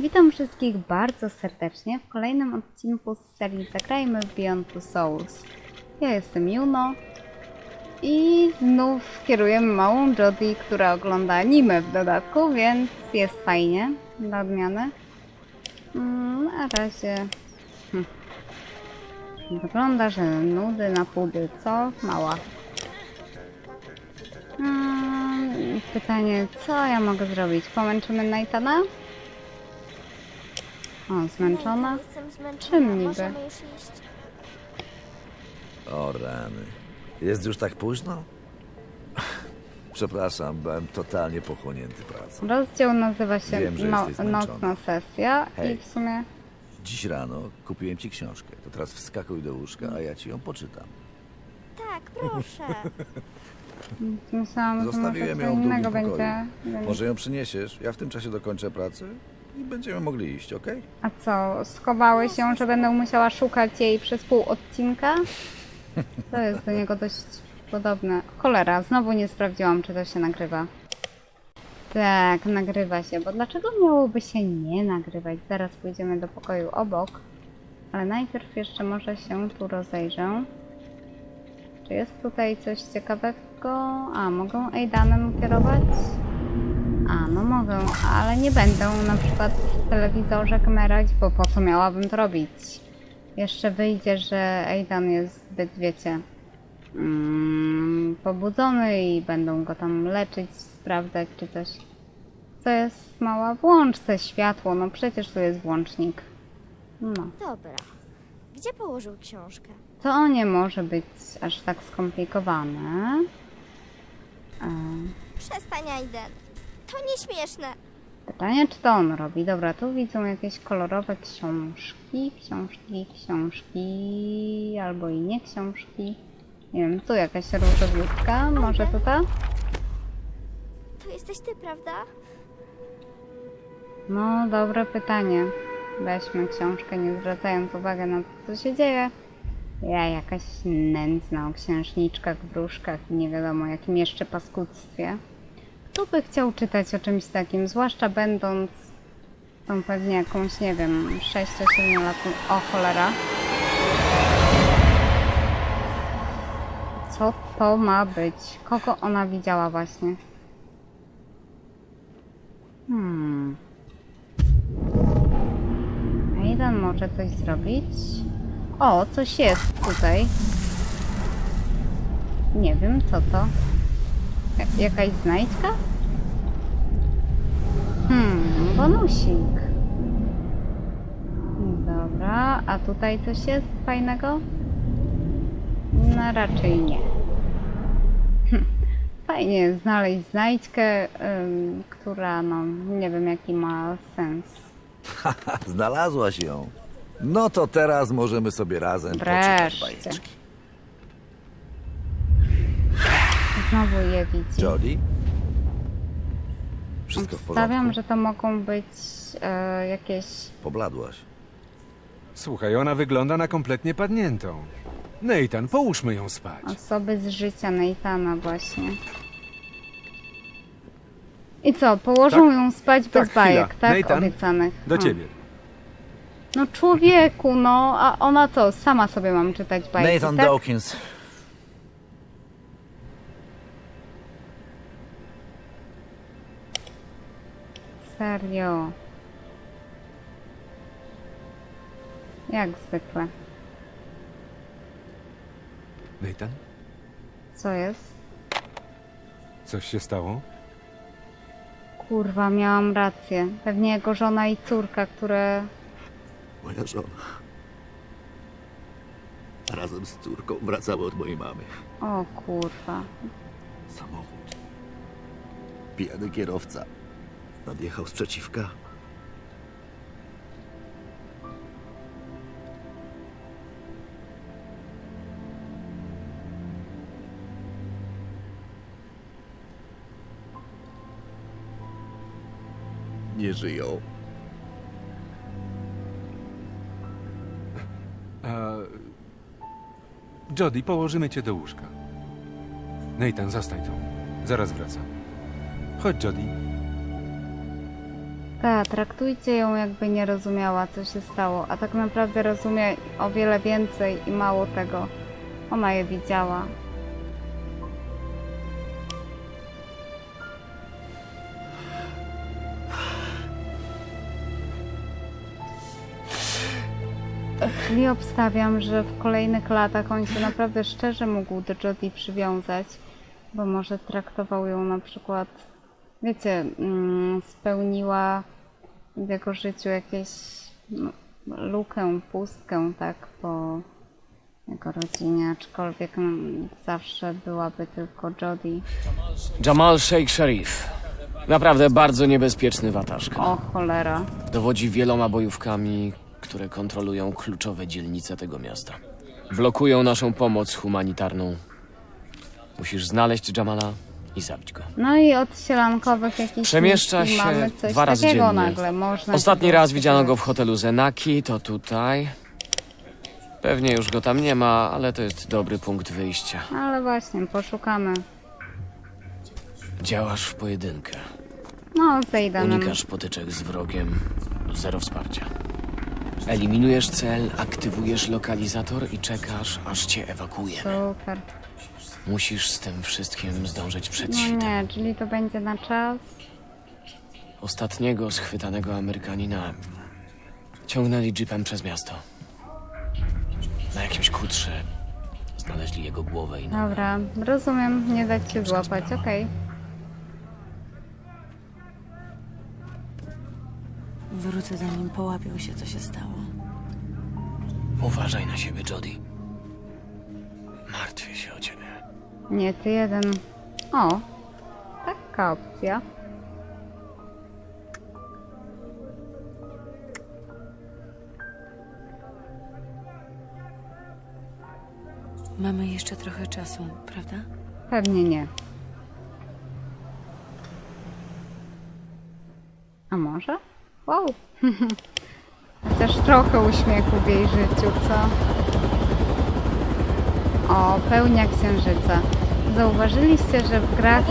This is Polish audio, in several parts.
Witam wszystkich bardzo serdecznie w kolejnym odcinku z serii Zagrajmy w Beyond Two Souls. Ja jestem Juno i znów kierujemy małą Jodie, która ogląda anime w dodatku, więc jest fajnie, dla odmiany. Mm, na razie... Hm. Wygląda, że nudy na pudy, co? Mała. Mm, pytanie, co ja mogę zrobić? Pomęczymy Naitana? O, zmęczona? Jestem zmęczona. Czym niby? Możemy już iść. O rany. Jest już tak późno? Przepraszam, byłem totalnie pochłonięty pracą. Rozdział nazywa się Wiem, że no, jesteś zmęczona. Nocna sesja i Hej. w sumie Dziś rano kupiłem ci książkę. To teraz wskakuj do łóżka, a ja ci ją poczytam. Tak, proszę. myślałam, że może Zostawiłem ją w drugim innego pokoju. będzie. Może ją przyniesiesz? Ja w tym czasie dokończę pracę i będziemy mogli iść, okej? A co, schowały się, że będę musiała szukać jej przez pół odcinka? To jest do niego dość podobne. Cholera, znowu nie sprawdziłam, czy to się nagrywa. Tak, nagrywa się, bo dlaczego miałoby się nie nagrywać? Zaraz pójdziemy do pokoju obok, ale najpierw jeszcze może się tu rozejrzę. Czy jest tutaj coś ciekawego? A, mogę Aidanem kierować? A, no mogę, ale nie będę na przykład w telewizorze kamerać, bo po co miałabym to robić? Jeszcze wyjdzie, że Aidan jest zbyt, wiecie, mm, pobudzony i będą go tam leczyć, sprawdzać czy coś. To jest mała, włącz te światło, no przecież tu jest włącznik. No, Dobra. Gdzie położył książkę? to nie może być aż tak skomplikowane. E, Przestań, Aiden. To nieśmieszne. Pytanie, czy to on robi? Dobra, tu widzą jakieś kolorowe książki, książki, książki, albo i nie książki. Nie wiem, tu jakaś różowiutka, może tutaj? To jesteś ty, prawda? No, dobre pytanie. Weźmy książkę, nie zwracając uwagi na to, co się dzieje. Ja jakaś nędzna o księżniczkach, wróżkach i nie wiadomo jakim jeszcze paskudztwie. Kto by chciał czytać o czymś takim, zwłaszcza będąc tą pewnie jakąś, nie wiem, 6-7 lat... O cholera. Co to ma być? Kogo ona widziała właśnie? Hmm. Aidan może coś zrobić? O, coś jest tutaj. Nie wiem, co to. Ja- Jakaś znajdźka? Hmm, bonusik. Dobra, a tutaj coś jest fajnego? No raczej nie. Hm, Fajnie znaleźć znajdźkę, ym, która no nie wiem jaki ma sens. Znalazłaś ją. No to teraz możemy sobie razem poczytać Wreszcie. bajeczki. Znowu je widzi. Jodie? Wszystko w Stawiam, porządku? że to mogą być e, jakieś. Pobladłaś. Słuchaj, ona wygląda na kompletnie padniętą. Nathan, połóżmy ją spać. Osoby z życia Neithana właśnie. I co, położą Tak? ją spać Tak, bez bajek, chwila. tak? Nathan, Obiecanych. Do ciebie. No człowieku, no, a ona co, sama sobie mam czytać bajki, Nathan tak? Dawkins. Serio. Jak zwykle. Nathan, Co jest? coś się stało? Kurwa, miałam rację. Pewnie jego żona i córka, które... Moja żona. Razem z córką wracały od mojej mamy. O kurwa. Samochód. Pijany kierowca. Nadjechał sprzeciwka. Nie żyją. Jody, położymy cię do łóżka. Nathan, zostań tu. Zaraz wracam. Chodź, Jody. Tak, traktujcie ją jakby nie rozumiała, co się stało, a tak naprawdę rozumie o wiele więcej i mało tego. Ona je widziała. I obstawiam, że w kolejnych latach on się naprawdę szczerze mógł do Jodie przywiązać, bo może traktował ją na przykład, wiecie, mm, spełniła w jego życiu jakieś no, lukę, pustkę, tak, po jego rodzinie, aczkolwiek mm, zawsze byłaby tylko Jodie. Jamal Sheikh Sharif. Naprawdę bardzo niebezpieczny wataszka. O cholera. Dowodzi wieloma bojówkami, które kontrolują kluczowe dzielnice tego miasta. Blokują naszą pomoc humanitarną. Musisz znaleźć Jamala i zabić go. No i od sielankowych jakichś Przemieszcza misji się mamy coś dwa razy takiego dziennie. nagle, można Ostatni raz widziano go w hotelu Zenaki, to tutaj. Pewnie już go tam nie ma, ale to jest dobry punkt wyjścia. Ale właśnie, poszukamy. Działasz w pojedynkę. No, z Aidanem. Unikasz potyczek z wrogiem, zero wsparcia. Eliminujesz cel, aktywujesz lokalizator i czekasz, aż cię ewakuuje. Super. Musisz z tym wszystkim zdążyć przed No świtem. nie, czyli to będzie na czas. Ostatniego schwytanego Amerykanina ciągnęli jeepem przez miasto. Na jakimś kutrze znaleźli jego głowę i nogę. Dobra, rozumiem, nie dać się złapać, okej. Wrócę zanim połapią się, co się stało. Uważaj na siebie, Jody. Nie, ty jeden. O, taka opcja. Mamy jeszcze trochę czasu, prawda? Pewnie nie. A może? Wow. Chociaż trochę uśmiechu w jej życiu, co? O, pełnia księżyca. Zauważyliście, że w grach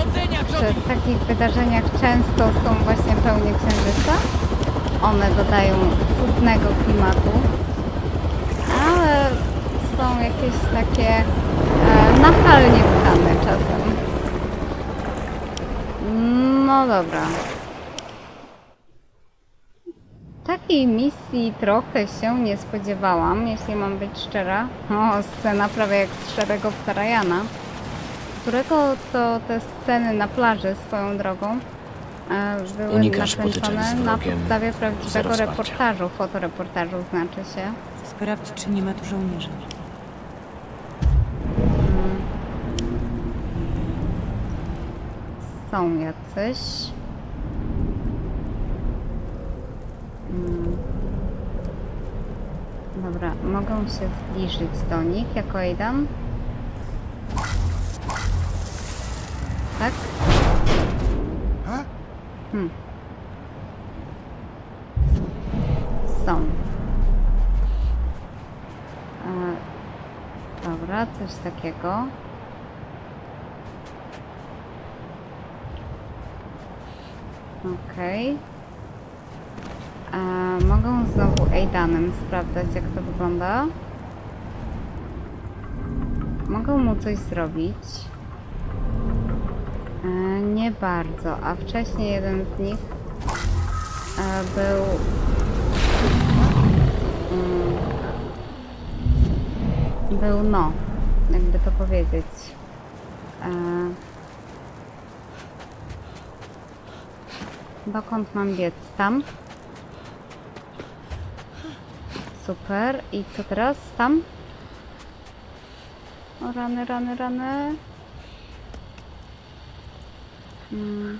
czy w takich wydarzeniach często są właśnie pełnie księżyca? One dodają cudnego klimatu, ale są jakieś takie e, nachalnie pchane czasem. No dobra. Takiej misji trochę się nie spodziewałam, jeśli mam być szczera. O, scena prawie jak z szeregowca Ryana, którego to te sceny na plaży swoją drogą e, były Unikasz nakręcone na podstawie prawdziwego reportażu, fotoreportażu znaczy się. Sprawdź, czy nie ma tu żołnierzy. Są jacyś. Mm. Dobra, mogę się zbliżyć do nich jako Aidan. Tak? Hmm. Są. E, dobra, coś takiego. Okej. A Mogę znowu Aidanem sprawdzać, jak to wygląda. Mogę mu coś zrobić. E, Nie bardzo, a wcześniej jeden z nich e, był. mm, Był no, jakby to powiedzieć. E, Dokąd mam biec? Tam? Super. I co teraz? Tam? O, rany, rany, rany. Mm.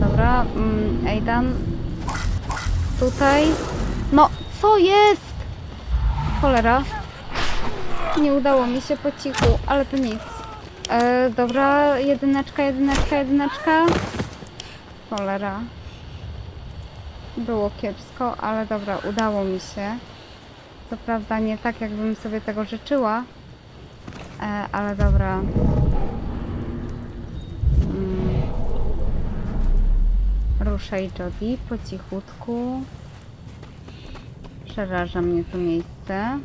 Dobra, mm. Tutaj. No, co jest? Cholera. Nie udało mi się po cichu, ale to nic. E, dobra, jedyneczka, jedyneczka, jedyneczka. Cholera. Było kiepsko, ale dobra, udało mi się. Co prawda nie tak, jakbym sobie tego życzyła, e, ale dobra. Mm. ruszaj Jody po cichutku. Przeraża mnie to miejsce.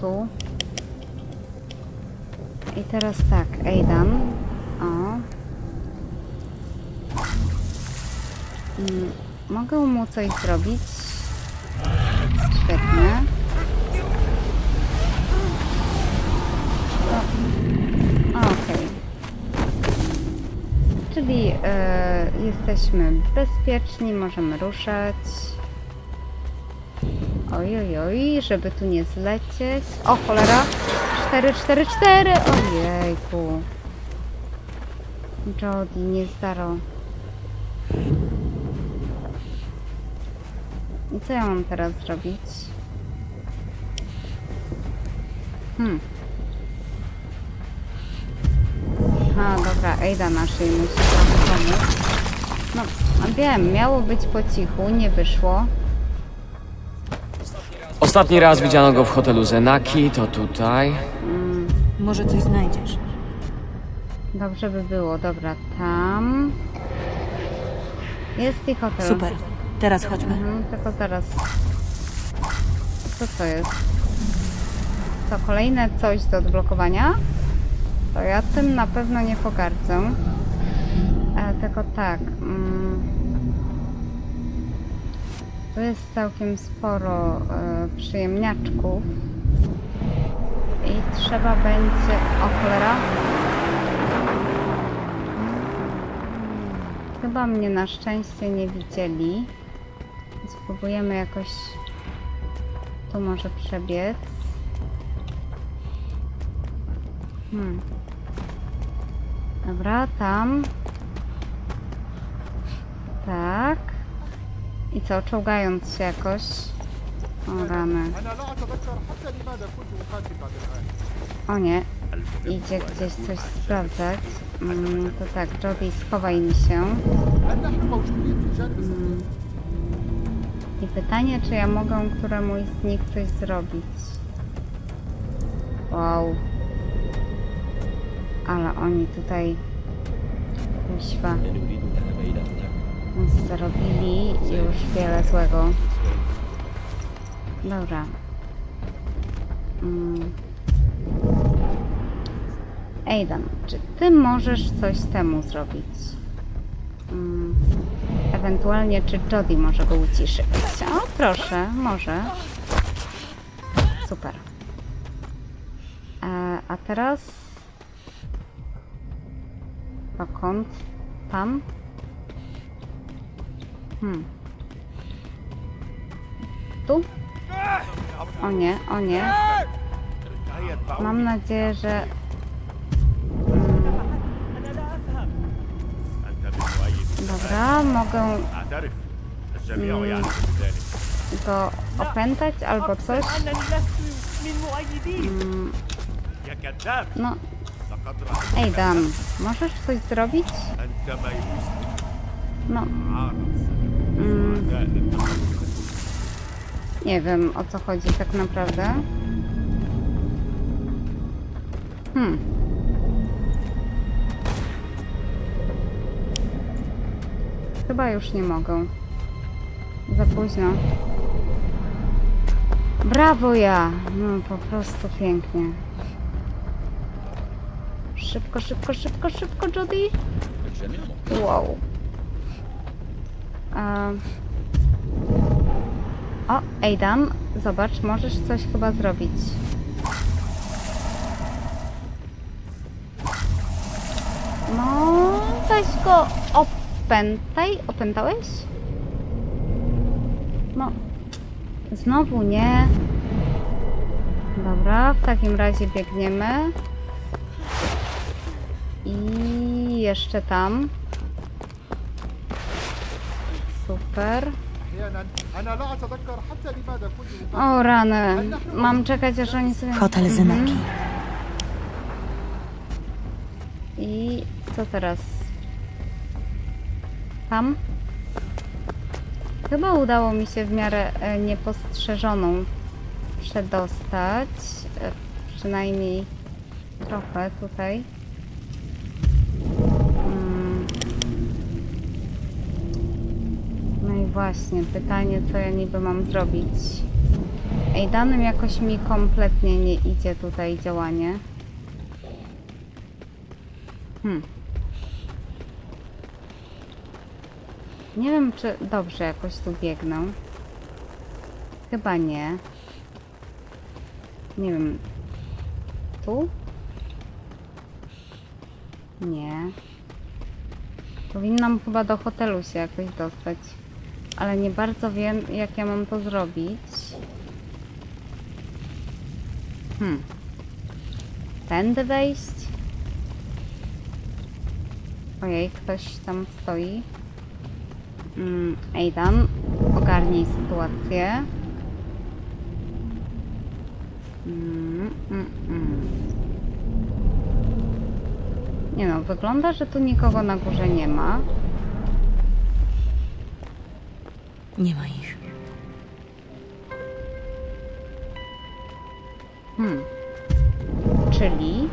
Tu. I teraz tak, Aidan. O. mogę mu coś zrobić. Świetnie. Okej. Czyli e, jesteśmy bezpieczni, możemy ruszać. Oj, oj, oj, żeby tu nie zlecieć. O, cholera! 4, 4, 4! Ojejku. Jody, nie zdaro. I co ja mam teraz zrobić? Hmm. A, dobra, Ejda naszej musi tam pomóc. No, wiem, miało być po cichu, nie wyszło. Ostatni raz widziano go w hotelu Zenaki, to tutaj. Może coś znajdziesz. Dobrze by było, dobra, tam. Jest i hotel. Super. Teraz chodźmy. Mhm, tylko zaraz. Co to jest? To kolejne coś do odblokowania? To ja tym na pewno nie pogardzę. E, tylko tak. Mm, tu jest całkiem sporo e, przyjemniaczków. I trzeba będzie... O cholera! Chyba mnie na szczęście nie widzieli. Spróbujemy jakoś tu może przebiec. Hmm. Dobra, tam. Tak. I co, czołgając się jakoś? O rany. O nie. Idzie gdzieś coś sprawdzać. Mm, to tak, Jody, schowaj mi się. Mm. I pytanie, czy ja mogę któremuś z nich coś zrobić? Wow. Ale oni tutaj kuźwa zrobili już wiele złego. Dobra. Mm. Aidan, czy ty możesz coś temu zrobić? Mm. Ewentualnie, czy Jody może go uciszyć? O, proszę, może. Super. E, a teraz... Dokąd? Tam? Hmm. Tu? O nie, o nie. Mam nadzieję, że... Mm, dobra, mogę mm, go opętać albo coś. Mm, no. Ej, Dan, możesz coś zrobić? No. Mm, nie wiem o co chodzi tak naprawdę. Hmm. Chyba już nie mogę. Za późno. Brawo ja! No po prostu pięknie. Szybko, szybko, szybko, szybko, Jody! Wow. O, Aidan, zobacz, możesz coś chyba zrobić. No, weź go opętaj. Opętałeś? No, znowu nie. Dobra, w takim razie biegniemy. I jeszcze tam. Super. O rany, mam czekać aż oni sobie... Hotel Mhm. Zenaki. I co teraz? Tam? Chyba udało mi się w miarę e, niepostrzeżoną przedostać. E, przynajmniej trochę tutaj. Mm. No i właśnie, pytanie co ja niby mam zrobić. Ej, danym jakoś mi kompletnie nie idzie tutaj działanie. Hmm. Nie wiem, czy dobrze jakoś tu biegnę. Chyba nie. Nie wiem. Tu? Nie. Powinnam chyba do hotelu się jakoś dostać. Ale nie bardzo wiem, jak ja mam to zrobić. Hmm. Tędy wejść? Ojej, ktoś tam stoi. Mm, Aidan, ogarnij sytuację. Mm, mm, mm. Nie no, wygląda, że tu nikogo na górze nie ma. Nie ma ich. Hmm. Czyli...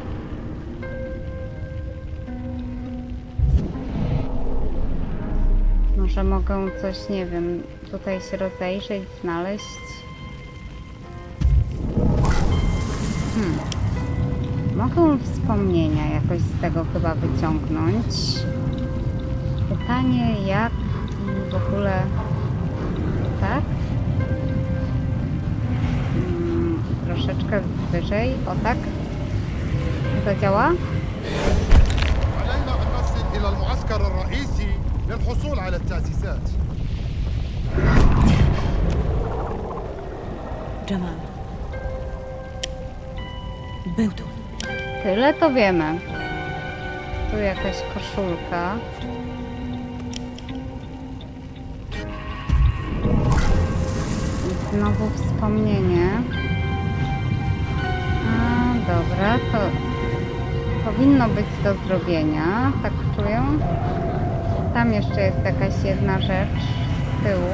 Może mogę coś, nie wiem, tutaj się rozejrzeć, znaleźć. Hmm. Mogę wspomnienia jakoś z tego chyba wyciągnąć. Pytanie jak i w ogóle... Tak? Mm, troszeczkę wyżej, o tak? Zadziała? علينا أن نصل إلى المعسكر الرئيسي للحصول على التأسيسات Jamal. Był tu. Tyle to wiemy. Tu jakaś koszulka. I znowu wspomnienie. A, dobra, to powinno być do zrobienia, tak czuję. Tam jeszcze jest jakaś jedna rzecz z tyłu.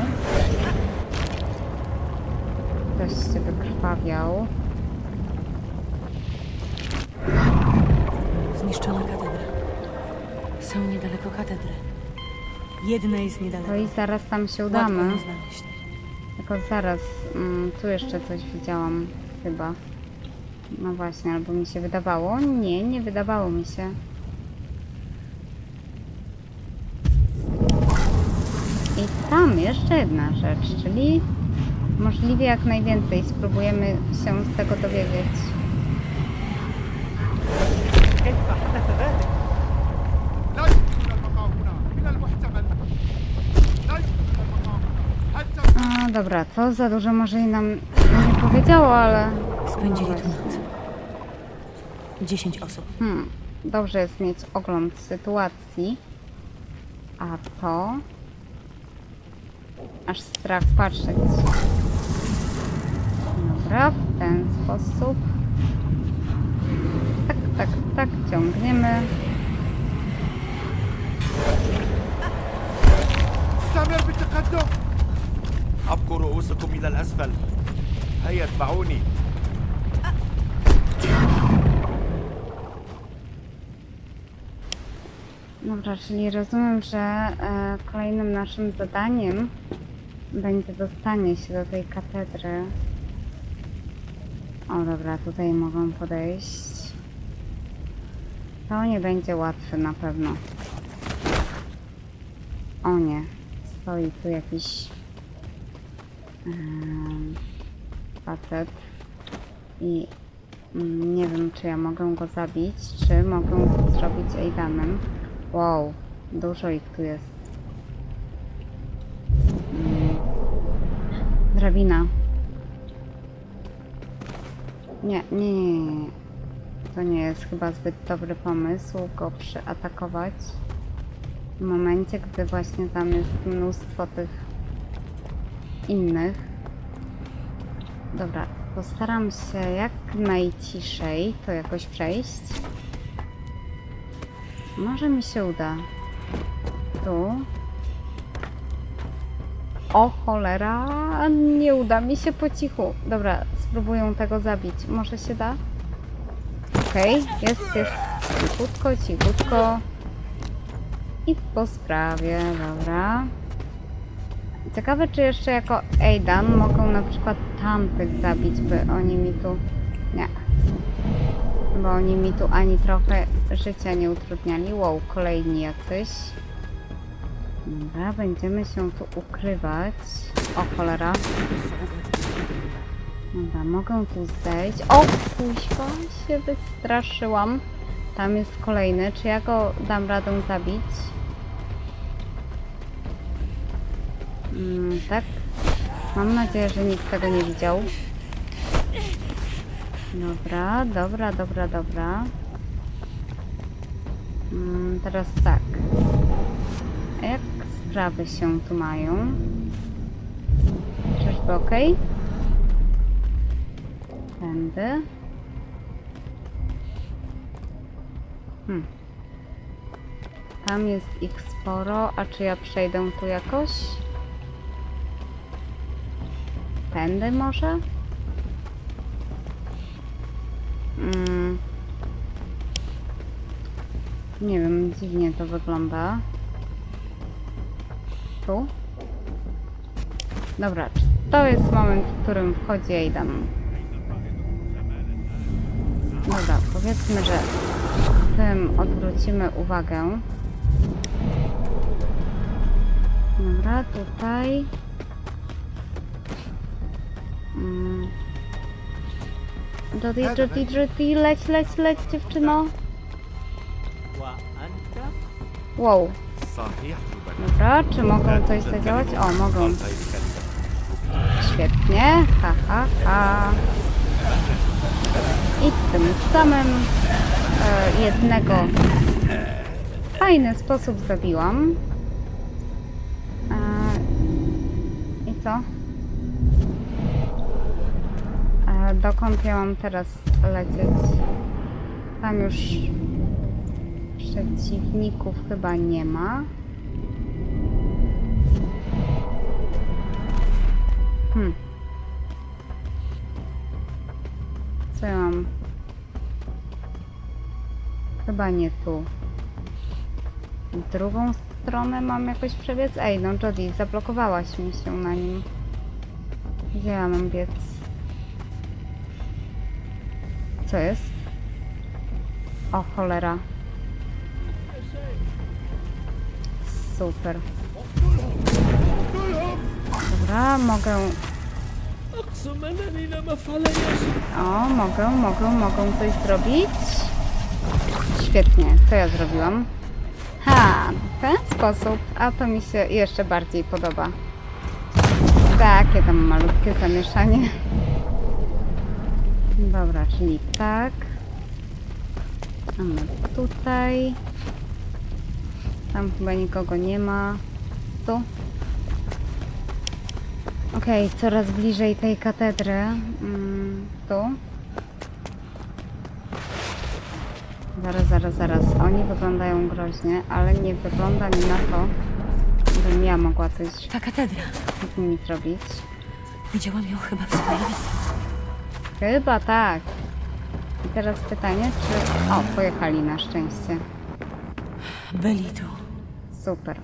Ktoś się wykrwawiał. Zniszczona katedra. Są niedaleko katedry. Jedna jest niedaleko. No i zaraz tam się Łatwo udamy. ją znaleźć. Tylko zaraz, mm, tu jeszcze coś widziałam, chyba. No właśnie, albo mi się wydawało? Nie, nie wydawało mi się. tam jeszcze jedna rzecz, czyli możliwie jak najwięcej spróbujemy się z tego dowiedzieć. A, dobra, to za dużo może i nam nie powiedziało, ale... Spędzili tu noc. Dziesięć osób. Hmm, dobrze jest mieć ogląd sytuacji. A to... Aż strach patrzeć. Dobra, w ten sposób. Tak, tak, tak, ciągniemy. استمر بالتقدم أبقوا رؤوسكم إلى الأسفل هيا اتبعوني Dobra, czyli rozumiem, że e, kolejnym naszym zadaniem będzie dostanie się do tej katedry. O, dobra, tutaj mogą podejść. To nie będzie łatwe na pewno. O nie, stoi tu jakiś em, facet i nie wiem, czy ja mogę go zabić, czy mogę zrobić Aidanem. Wow, dużo ich tu jest. Mm. Drabina. Nie, nie, nie, nie. To nie jest chyba zbyt dobry pomysł go przeatakować. W momencie, gdy właśnie tam jest mnóstwo tych innych. Dobra, postaram się jak najciszej to jakoś przejść. Może mi się uda. Tu. O cholera, nie uda mi się po cichu. Dobra, spróbuję tego zabić. Może się da? Okej, jest, jest. Cichutko, cichutko. I po sprawie, dobra. Ciekawe, czy jeszcze jako Aidan mogą na przykład tamtych zabić, by oni mi tu... Nie. Bo oni mi tu ani trochę życia nie utrudniali. Wow, kolejni jacyś. Dobra, będziemy się tu ukrywać. O cholera. Dobra, mogę tu zejść. O, kuźwa, się wystraszyłam. Tam jest kolejny. Czy ja go dam radę zabić? Mm, tak. Mam nadzieję, że nikt tego nie widział. Dobra, dobra, dobra, dobra. Mm, teraz tak. A jak sprawy się tu mają? Czyżby ok? Tędy. Hmm. Tam jest ich sporo, a czy ja przejdę tu jakoś? Tędy może? Mm. Nie wiem, dziwnie to wygląda tu. Dobra, to jest moment, w którym wchodzi i. Dobra, powiedzmy, że tym odwrócimy uwagę. Dobra, tutaj. Mm. Jody, Jody, Jody, leć, leć, leć, dziewczyno. Wow dobra, czy mogą coś zadziałać? O, mogą. Świetnie, ha, ha, ha. I tym samym e, jednego w fajny sposób zabiłam. E, I co? E, dokąd ja mam teraz lecieć? Tam już przeciwników chyba nie ma. Hmm. Co ja mam? Chyba nie tu. Drugą stronę mam jakoś przebiec? Ej, no Jodie, zablokowałaś mi się na nim. Gdzie ja mam biec? Co jest? O cholera. Super. Dobra, mogę o, mogę, mogę, mogę coś zrobić. Świetnie, co ja zrobiłam? Ha, w ten sposób, a to mi się jeszcze bardziej podoba. Takie tam malutkie zamieszanie. Dobra, czyli tak. Mamy tutaj. Tam chyba nikogo nie ma. Tu. Okej, coraz bliżej tej katedry. Mm, tu. Zaraz, zaraz, zaraz. Oni wyglądają groźnie, ale nie wygląda mi na to, bym ja mogła coś Ta katedra. z nimi zrobić. Widziałam ją chyba w swojej wizji. Chyba tak. I teraz pytanie, czy... O, pojechali na szczęście. Byli tu. Super.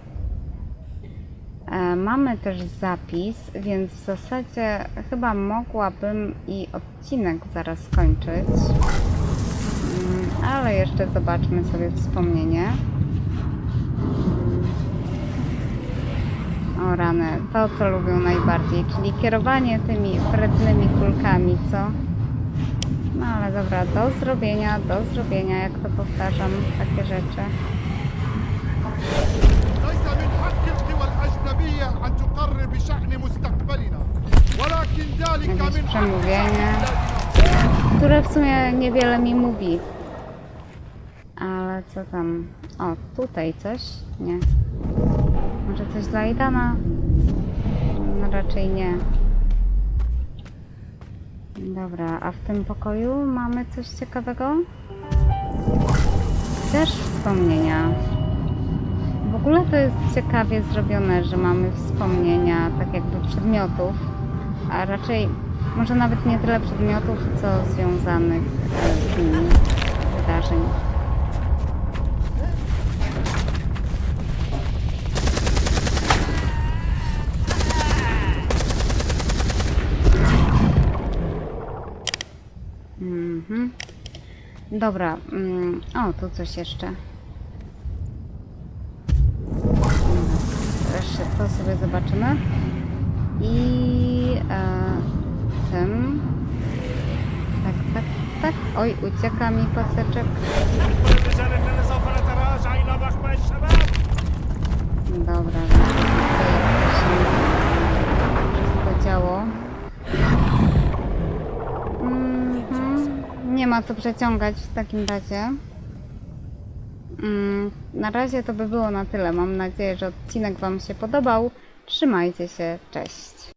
E, mamy też zapis, więc w zasadzie chyba mogłabym i odcinek zaraz skończyć. Mm, ale jeszcze zobaczmy sobie wspomnienie. O rany, to co lubią najbardziej, czyli kierowanie tymi wrednymi kulkami, co? No ale dobra, do zrobienia, do zrobienia, jak to powtarzam, takie rzeczy. Przemówienie, które w sumie niewiele mi mówi. Ale co tam? O, tutaj coś? Nie. Może coś dla Idana? No, raczej nie. Dobra, a w tym pokoju mamy coś ciekawego? Też wspomnienia. W ogóle to jest ciekawie zrobione, że mamy wspomnienia tak jakby przedmiotów, a raczej może nawet nie tyle przedmiotów, co związanych e, z nimi wydarzeń. Mhm. Dobra. Mm, o, tu coś jeszcze. Jeszcze to sobie zobaczymy. I... E tym. Tak, tak, tak. Oj, ucieka mi paseczek. Dobra, wszystko działo. Mhm. Nie ma co przeciągać w takim razie. Mm, na razie to by było na tyle. Mam nadzieję, że odcinek Wam się podobał. Trzymajcie się, cześć.